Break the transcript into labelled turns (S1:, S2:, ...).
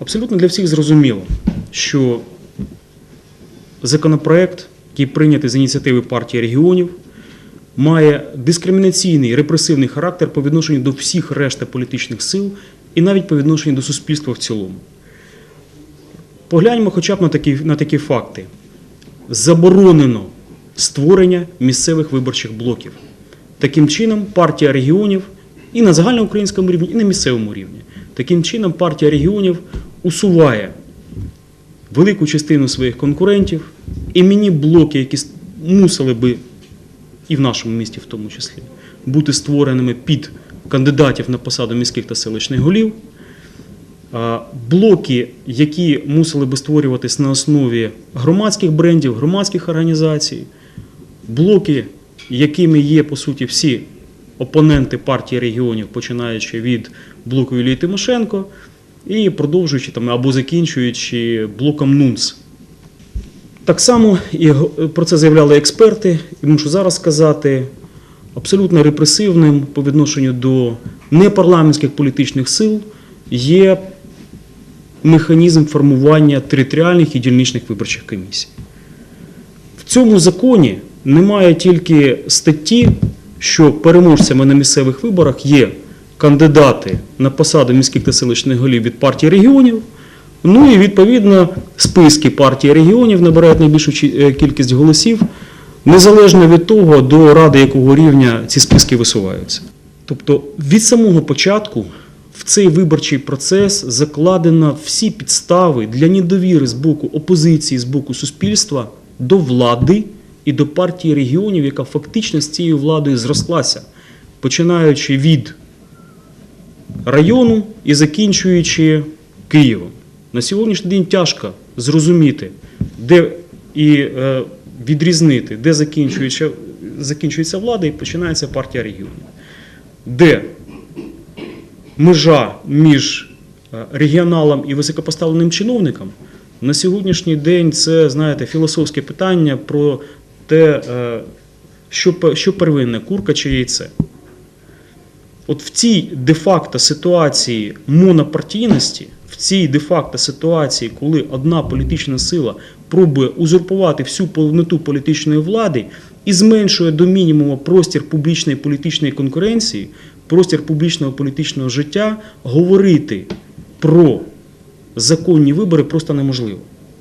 S1: Абсолютно для всіх зрозуміло, що законопроект, який прийнятий з ініціативи партії регіонів, має дискримінаційний репресивний характер по відношенню до всіх решта політичних сил і навіть по відношенню до суспільства в цілому. Погляньмо хоча б на такі, на такі факти. Заборонено створення місцевих виборчих блоків. Таким чином, партія регіонів і на загальноукраїнському рівні, і на місцевому рівні. Таким чином, партія регіонів усуває велику частину своїх конкурентів, і мені блоки, які мусили би, і в нашому місті в тому числі, бути створеними під кандидатів на посаду міських та селищних голів. Блоки, які мусили би створюватись на основі громадських брендів, громадських організацій, блоки, якими є по суті всі опоненти партії регіонів, починаючи від блоку Юлії Тимошенко і продовжуючи там або закінчуючи блоком НУНС. Так само і про це заявляли експерти, і мушу зараз сказати, абсолютно репресивним по відношенню до непарламентських політичних сил є механізм формування територіальних і дільничних виборчих комісій. В цьому законі немає тільки статті, що переможцями на місцевих виборах є кандидати на посаду міських та селищних голів від партії регіонів. Ну і відповідно списки партії регіонів набирають найбільшу е, кількість голосів, незалежно від того, до ради якого рівня ці списки висуваються. Тобто від самого початку в цей виборчий процес закладено всі підстави для недовіри з боку опозиції, з боку суспільства до влади і до партії регіонів, яка фактично з цією владою зрослася, починаючи від району і закінчуючи Києвом. На сьогоднішній день тяжко зрозуміти, де і е, відрізнити, де закінчується, закінчується влада і починається партія регіонів. Де межа між е, регіоналом і високопоставленим чиновником на сьогоднішній день це, знаєте, філософське питання про те, е, що, що первинне, курка чи яйце. От в цій де-факто ситуації монопартійності, в цій де-факто ситуації, коли одна політична сила пробує узурпувати всю повноту політичної влади і зменшує до мінімуму простір публічної політичної конкуренції, простір публічного політичного життя, говорити про законні вибори просто неможливо.